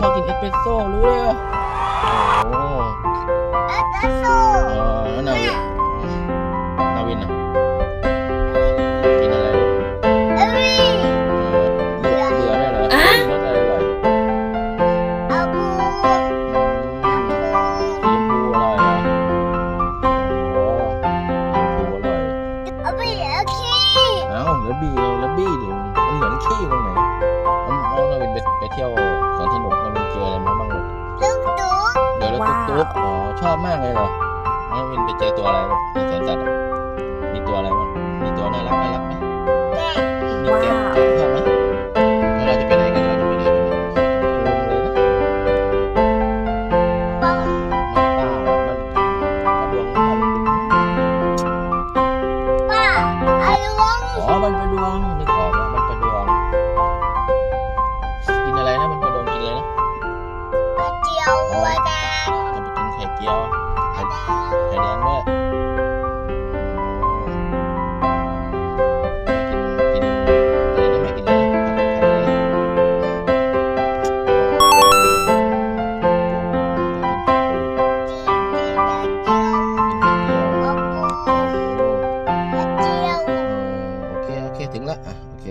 พ่อกินเอสเปรสโซ่รู้เลยเหรอโอ้เออแล้วนาวินนาวินนะกินอะไรลูกเออเบื่อเบื่อได้เหรอกินรสอะไรอร่อยอืมสีชมพูอร่อยเหรอโอ้สีชมพูอร่อยเอ้าแล้วบี้เอาแล้วบี้ดิมันเหมือนขี้ตรงไหนน้องน้องนาวินไปไปเที่ยวสวนสนุก ล้วตุ๊กอ๋อชอบมากเลยเหรอน้องนาวินไปเจอตัวอะไรลูกในสวนสัตว์มีตัวอะไรบ้างมีตัวน่ารักน่ารักไหม ยวไข่ไข่แดงด้วยโอเค โอเค ถึงแล้วอะ โอเค